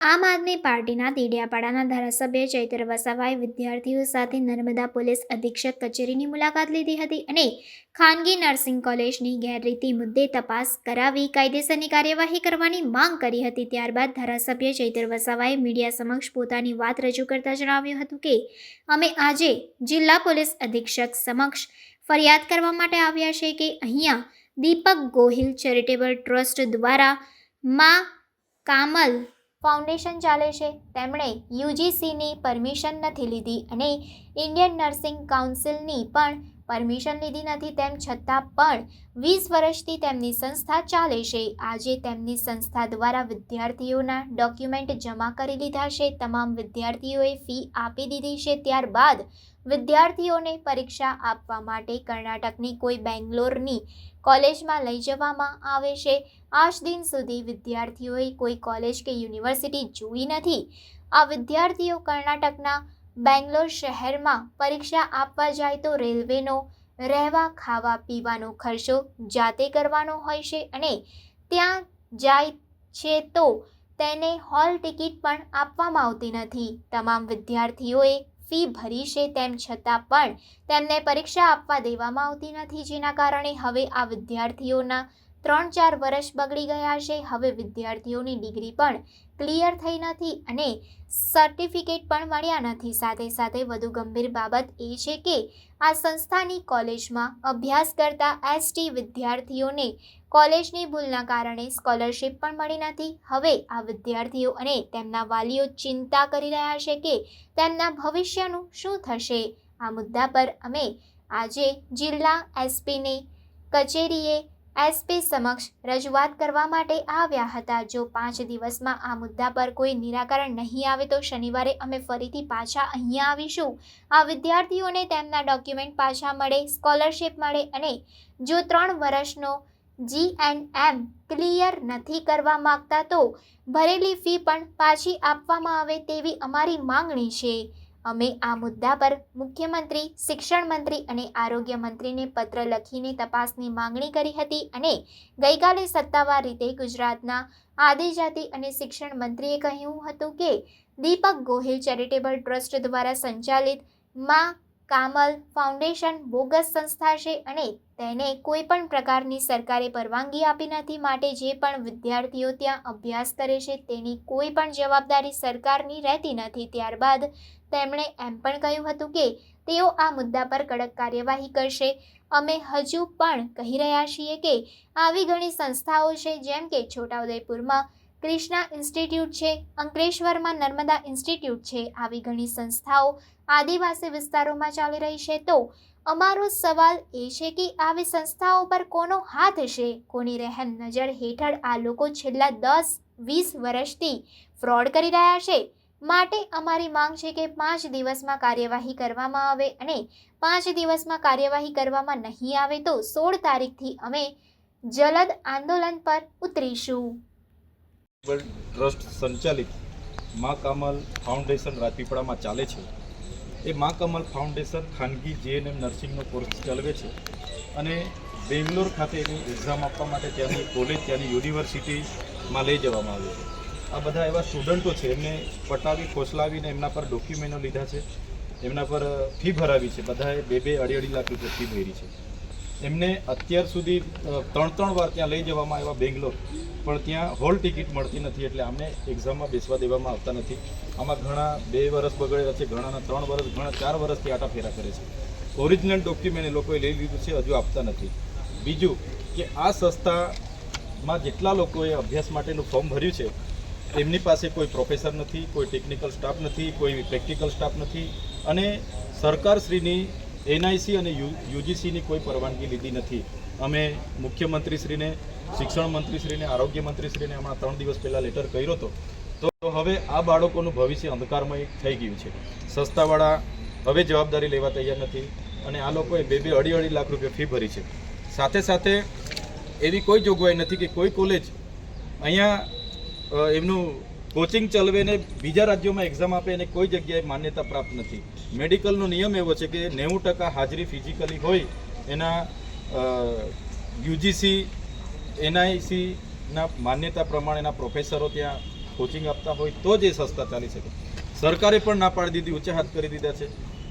આમ આદમી પાર્ટીના દેડિયાપાડાના ધારાસભ્ય ચૈતર વસાવાએ વિદ્યાર્થીઓ સાથે નર્મદા પોલીસ અધિક્ષક કચેરીની મુલાકાત લીધી હતી અને ખાનગી નર્સિંગ કોલેજની ગેરરીતિ મુદ્દે તપાસ કરાવી કાયદેસરની કાર્યવાહી કરવાની માંગ કરી હતી. ત્યારબાદ ધારાસભ્ય ચૈતર વસાવાએ મીડિયા સમક્ષ પોતાની વાત રજૂ કરતા જણાવ્યું હતું કે, અમે આજે જિલ્લા પોલીસ અધિક્ષક સમક્ષ ફરિયાદ કરવા માટે આવ્યા છે કે અહીંયા દીપક ગોહિલ ચેરિટેબલ ટ્રસ્ટ દ્વારા માં કામલ ફાઉન્ડેશન ચાલે છે. તેમણે યુજીસીની પરમિશન નથી લીધી અને ઇન્ડિયન નર્સિંગ કાઉન્સિલની પણ પરમિશન લીધી નથી. તેમ છતાં પણ વીસ વર્ષથી તેમની સંસ્થા ચાલે છે. આજે તેમની સંસ્થા દ્વારા વિદ્યાર્થીઓના ડોક્યુમેન્ટ જમા કરી લીધા છે. તમામ વિદ્યાર્થીઓએ ફી આપી દીધી છે. ત્યારબાદ વિદ્યાર્થીઓને પરીક્ષા આપવા માટે કર્ણાટકની કોઈ બેંગ્લોરની કોલેજમાં લઈ જવામાં આવે છે. આજ દિન સુધી વિદ્યાર્થીઓએ કોઈ કોલેજ કે યુનિવર્સિટી જોઈ નથી. આ વિદ્યાર્થીઓ કર્ણાટકના બેંગ્લોર શહેરમાં પરીક્ષા આપવા જાય તો રેલવેનો રહેવા, ખાવા, પીવાનો ખર્ચો જાતે કરવાનો હોય છે અને ત્યાં જાય છે તો તેને હોલ ટિકિટ પણ આપવામાં આવતી નથી. તમામ વિદ્યાર્થીઓએ ફી ભરી છે તેમ છતાં પણ તેમને પરીક્ષા આપવા દેવામાં આવતી નથી. જેના કારણે હવે આ વિદ્યાર્થીઓના ત્રણ ચાર વર્ષ બગડી ગયા છે. હવે વિદ્યાર્થીઓની ડિગ્રી પણ ક્લિયર થઈ નથી અને સર્ટિફિકેટ પણ મળ્યા નથી. સાથે સાથે વધુ ગંભીર બાબત એ છે કે આ સંસ્થાની કોલેજમાં અભ્યાસ કરતા એસટી વિદ્યાર્થીઓને કોલેજની ભૂલના કારણે સ્કોલરશિપ પણ મળી નથી. હવે આ વિદ્યાર્થીઓ અને તેમના વાલીઓ ચિંતા કરી રહ્યા છે કે તેમના ભવિષ્યનું શું થશે. આ મુદ્દા પર અમે આજે જિલ્લા એસપીની, કચેરીએ એસપી સમક્ષ રજૂઆત કરવા માટે આવ્યા હતા. જો પાંચ દિવસમાં આ મુદ્દા પર કોઈ નિરાકરણ નહીં આવે તો શનિવારે અમે ફરીથી પાછા અહીંયા આવીશું. આ વિદ્યાર્થીઓને તેમના ડોક્યુમેન્ટ પાછા મળે, સ્કોલરશિપ મળે અને જો ત્રણ વર્ષનો જી એન્ડ એમ ક્લિયર નથી કરવા માંગતા તો ભરેલી ફી પણ પાછી આપવામાં આવે તેવી અમારી માંગણી છે. અમે આ મુદ્દા પર મુખ્યમંત્રી, શિક્ષણ મંત્રી અને આરોગ્ય મંત્રીને પત્ર લખીને તપાસની માંગણી કરી હતી અને ગઈકાલે સત્તાવાર રીતે ગુજરાતના આદિજાતિ અને શિક્ષણ મંત્રીએ કહ્યું હતું કે દીપક ગોહિલ ચેરિટેબલ ટ્રસ્ટ દ્વારા સંચાલિતમાં કામલ ફાઉન્ડેશન બોગસ સંસ્થા છે અને તેને કોઈ પણ પ્રકારની સરકારે પરવાનગી આપી નથી માટે જે પણ વિદ્યાર્થીઓ ત્યાં અભ્યાસ કરે છે તેની કોઈ પણ જવાબદારી સરકારની રહેતી નથી. ત્યારબાદ તેમણે એમ પણ કહ્યું હતું કે તેઓ આ મુદ્દા પર કડક કાર્યવાહી કરશે. અમે હજુ પણ કહી રહ્યા છીએ કે આવી ઘણી સંસ્થાઓ છે જેમ કે છોટાઉદેપુરમાં ક્રિષ્ના ઇન્સ્ટિટ્યૂટ છે, અંકલેશ્વરમાં નર્મદા ઇન્સ્ટિટ્યૂટ છે, આવી ઘણી સંસ્થાઓ આદિવાસી વિસ્તારોમાં ચાલી રહી છે. તો અમારો સવાલ એ છે કે આવી સંસ્થાઓ પર કોનો હાથ છે? કોની રહેમ નજર હેઠળ આ લોકો છેલ્લા દસ, વીસ વર્ષથી ફ્રોડ કરી રહ્યા છે? માટે અમારી માંગ છે કે પાંચ દિવસમાં કાર્યવાહી કરવામાં આવે અને પાંચ દિવસમાં કાર્યવાહી કરવામાં નહીં આવે તો સોળ તારીખથી અમે જલદ આંદોલન પર ઉતરીશું. ટ્રસ્ટ સંચાલિત મા કમલ ફાઉન્ડેશન રાજપીપળામાં ચાલે છે. એ મા કમલ ફાઉન્ડેશન ખાનગી જેએનએમ નર્સિંગનો કોર્સ ચલાવે છે અને બેંગ્લોર ખાતે એની એક્ઝામ આપવા માટે ત્યાંની કોલેજ ત્યાંની યુનિવર્સિટીમાં લઈ જવામાં આવે છે. આ બધા એવા સ્ટુડન્ટો છે. એમને પટાવી, ખોસલાવીને એમના પર ડોક્યુમેન્ટો લીધા છે. એમના પર ફી ભરાવી છે. બધાએ બે બે અઢી અઢી લાખ રૂપિયા ફી ભરી છે. એમને અત્યાર સુધી ત્રણ ત્રણ વાર ત્યાં લઈ જવામાં આવ્યા બેંગ્લોર. પણ ત્યાં હોલ ટિકિટ મળતી નથી એટલે અમને એક્ઝામમાં બેસવા દેવામાં આવતા નથી. આમાં ઘણા બે વર્ષ બગડેલા છે, ઘણાના ત્રણ વર્ષ ઘણા ચાર વર્ષથી આટા ફેરા કરે છે. ઓરિજિનલ ડોક્યુમેન્ટ એ લોકોએ લઈ લીધું છે, હજુ આપતા નથી. બીજું કે આ સંસ્થામાં જેટલા લોકોએ અભ્યાસ માટેનું ફોર્મ ભર્યું છે, એમની પાસે કોઈ પ્રોફેસર નથી, કોઈ ટેકનિકલ સ્ટાફ નથી, કોઈ પ્રેક્ટિકલ સ્ટાફ નથી. અને સરકારશ્રીની એનઆઈસી અને યુજીસીની કોઈ પરવાનગી લીધી નથી. અમે મુખ્યમંત્રીશ્રીને, શિક્ષણ મંત્રીશ્રીને, આરોગ્ય મંત્રીશ્રીને હમણાં ત્રણ દિવસ પહેલાં લેટર કર્યો હતો. તો હવે આ બાળકોનું ભવિષ્ય અંધકારમય થઈ ગયું છે. સસ્તાવાળા હવે જવાબદારી લેવા તૈયાર નથી અને આ લોકોએ બે બે અઢી અઢી લાખ રૂપિયા ફી ભરી છે. સાથે સાથે એવી કોઈ જોગવાઈ નથી કે કોઈ કોલેજ અહીંયા એમનું કોચિંગ ચલાવે ને બીજા રાજ્યોમાં એક્ઝામ આપે અને કોઈ જગ્યાએ માન્યતા પ્રાપ્ત નથી. મેડિકલનો નિયમ એવો છે કે નેવું ટકા હાજરી ફિઝિકલી હોય એના યુજીસી એનઆઈસીના માન્યતા પ્રમાણેના પ્રોફેસરો ત્યાં કોચિંગ આપતા હોય તો જ એ સંસ્થા ચાલી શકે. સરકારે પણ ના પાડી દીધી ઊંચા હાથ કરી દીધા છે.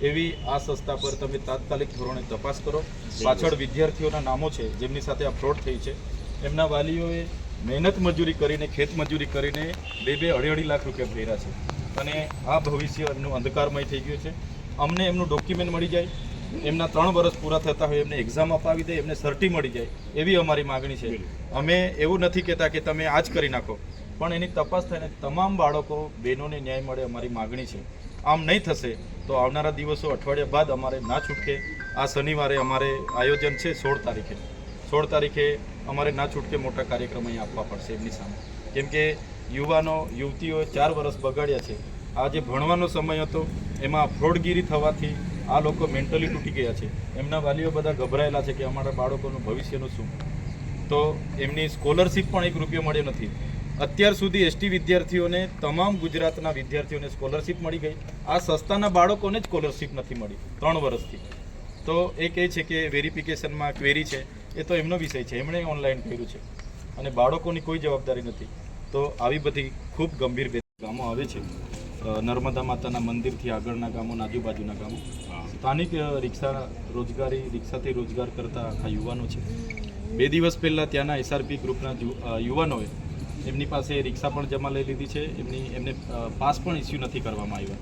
એવી આ સંસ્થા પર તમે તાત્કાલિક ધોરણે તપાસ કરો. પાછળ વિદ્યાર્થીઓના નામો છે જેમની સાથે આ ફ્રોડ થઈ છે. એમના વાલીઓએ મહેનત મજૂરી કરીને ખેત મજૂરી કરીને બે બે અઢી અઢી લાખ રૂપિયા ભર્યા છે. અને આ ભવિષ્ય એમનું અંધકારમય થઈ ગયું છે. અમને એમનું ડોક્યુમેન્ટ મળી જાય. એમના ત્રણ વર્ષ પૂરા થતા હોય, એમને એક્ઝામ અપાવી દે, એમને સર્ટી મળી જાય, એવી અમારી માગણી છે. અમે એવું નથી કહેતા કે તમે આ જ કરી નાખો. પણ એની તપાસ થઈને તમામ બાળકો, બહેનોને ન્યાય મળે અમારી માગણી છે. આમ નહીં થશે, તો આવનારા દિવસો અઠવાડિયા બાદ અમારે ના છૂટકે, આ શનિવારે અમારે આયોજન છે સોળ તારીખે. સોળ તારીખે અમારે ના છૂટકે મોટા કાર્યક્રમ અહીં આપવા પડશે એમની સામે. કેમ કે યુવાનો યુવતીઓએ ચાર વર્ષ બગાડ્યા છે. આ જે ભણવાનો સમય હતો, એમાં ફ્રોડગીરી થવાથી આ લોકો મેન્ટલી તૂટી ગયા છે. એમના વાલીઓ બધા ગભરાયેલા છે કે અમારા બાળકોનું ભવિષ્યનું શું? તો એમની સ્કોલરશિપ પણ એક રૂપિયો મળ્યો નથી. અત્યાર સુધી એસટી વિદ્યાર્થીઓને, તમામ ગુજરાતના વિદ્યાર્થીઓને સ્કોલરશીપ મળી ગઈ. આ સંસ્થાના બાળકોને જ સ્કોલરશીપ નથી મળી, ત્રણ વર્ષથી તો એ કહે છે કે વેરિફિકેશનમાં ક્વેરી છે. એ તો એમનો વિષય છે. એમણે ઓનલાઈન કર્યું છે. અને બાળકોની કોઈ જવાબદારી નથી. તો આવી બધી ખૂબ ગંભીર ગામો આવે છે. નર્મદા માતાના મંદિરથી આગળના ગામો આજુબાજુના ગામો. સ્થાનિક રિક્ષા રોજગારી રિક્ષાથી રોજગાર કરતા આખા યુવાનો છે. બે દિવસ પહેલાં ત્યાંના એસઆરપી ગ્રુપના યુવાનોએ એમની પાસે રિક્ષા પણ જમા લઈ લીધી છે. એમની એમને પાસ પણ ઇસ્યુ નથી કરવામાં આવ્યા.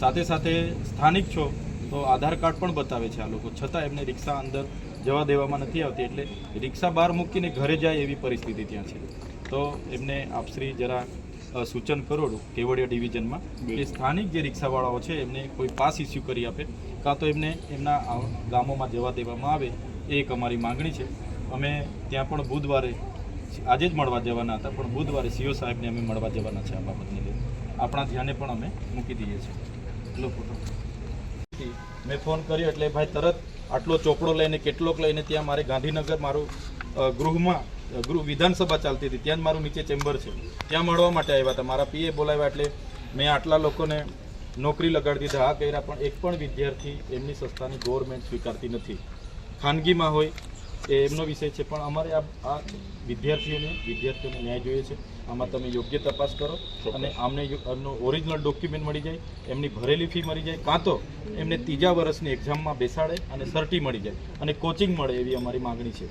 સાથે સાથે સ્થાનિક છો તો આધાર કાર્ડ પણ બતાવે છે આ લોકો. છતાં એમને રિક્ષા અંદર જવા દેવામાં નથી આવતી એટલે રિક્ષા બહાર મૂકીને ઘરે જાય એવી પરિસ્થિતિ ત્યાં છે. તો એમને આપશ્રી જરા સૂચન કરોડું કેવડિયા ડિવિઝનમાં. કે સ્થાનિક જે રિક્ષાવાળાઓ છે એમને કોઈ પાસ ઇસ્યુ કરી આપે કાં તો એમને એમના ગામોમાં જવા દેવામાં આવે એ એક અમારી માંગણી છે. અમે ત્યાં પણ બુધવારે આજે જ મળવા જવાના હતા પણ બુધવારે સીઓ સાહેબને અમે મળવા જવાના છે આ બાબતને લઈને. આપણા ધ્યાને પણ અમે મૂકી દઈએ છીએ. એટલો ફોટો. મેં ફોન કર્યો એટલે ભાઈ તરત આટલો ચોપડો લઈને કેટલોક લઈને ત્યાં મારે ગાંધીનગર મારું ગૃહમાં ગૃહ વિધાનસભા ચાલતી હતી. ત્યાં જ મારું નીચે ચેમ્બર છે. ત્યાં મળવા માટે આવ્યા હતા. મારા પીએ બોલાવ્યા એટલે મેં આટલા લોકોને નોકરી લગાડી દીધા. આ કર્યા પણ એક પણ વિદ્યાર્થી એમની સંસ્થાની ગવર્મેન્ટ સ્વીકારતી નથી. ખાનગીમાં હોય એ એમનો વિષય છે પણ અમારે આ આ વિદ્યાર્થીઓને વિદ્યાર્થીઓને ન્યાય જોઈએ છે. આમાં તમે યોગ્ય તપાસ કરો અને આમને એમનો ઓરિજિનલ ડોક્યુમેન્ટ મળી જાય એમની ભરેલી ફી મળી જાય કાં તો એમને ત્રીજા વર્ષની એક્ઝામમાં બેસાડે અને સર્ટી મળી જાય. અને કોચિંગ મળે એવી અમારી માંગણી છે.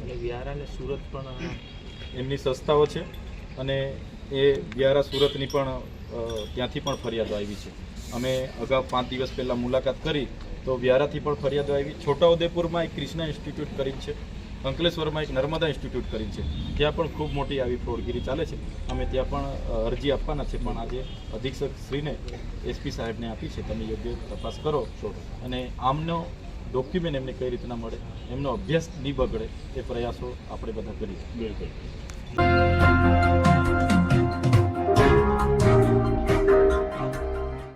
એટલે વ્યારા અને સુરત પણ એમની સંસ્થાઓ છે અને એ વ્યારા સુરતની પણ ત્યાંથી પણ ફરિયાદો આવી છે. અમે અગાઉ પાંચ દિવસ પહેલાં મુલાકાત કરી તો વ્યારાથી પણ ફરિયાદો આવી. છોટાઉદેપુરમાં એક ક્રિષ્ના ઇન્સ્ટિટ્યૂટ કરી છે, અંકલેશ્વરમાં એક નર્મદા ઇન્સ્ટિટ્યૂટ કરીને છે. ત્યાં પણ ખૂબ મોટી આવી ફ્રોડગીરી ચાલે છે. અમે ત્યાં પણ અરજી આપવાના છે, પણ આજે અધિક્ષક શ્રીને એસપી સાહેબને આપી છે. તમે યોગ્ય તપાસ કરો અને આમનો ડોક્યુમેન્ટ એમને કઈ રીતના મળે, એમનો અભ્યાસ નહીં બગડે, એ પ્રયાસો આપણે બધા કરીએ. બિલકુલ.